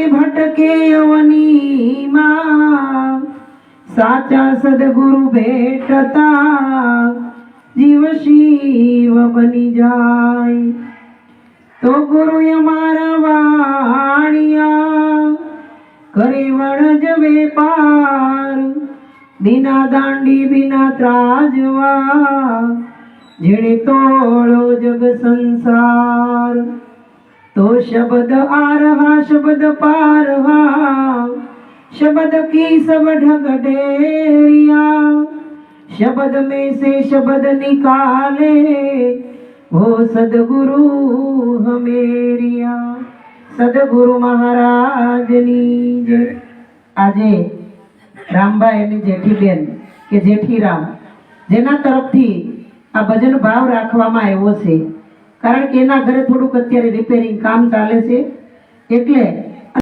मे भटके यवनी मा. साचा सद्गुरु भेटता. जीव शिव बनी जाय. तो गुरु यमारा वाणिया. करे जवे पार बिना दांडी बिना त्राजवा. झेडे तोळो जग संसार. તો શબ્દ આરવા શબ્દ પારવા शब्द की सब ढग डेरिया शब्द में से शब्द निकाले वो सदगुरु हमेरिया સદગુરુ મહારાજની જય આજે રામભાઈ અને જેઠીબેન કે જેઠીરામ જેના તરફથી આ ભજન ભાવ રાખવામાં આવ્યો છે કારણ કે એના ઘરે થોડુંક અત્યારે રિપેરિંગ કામ ચાલે છે. એટલે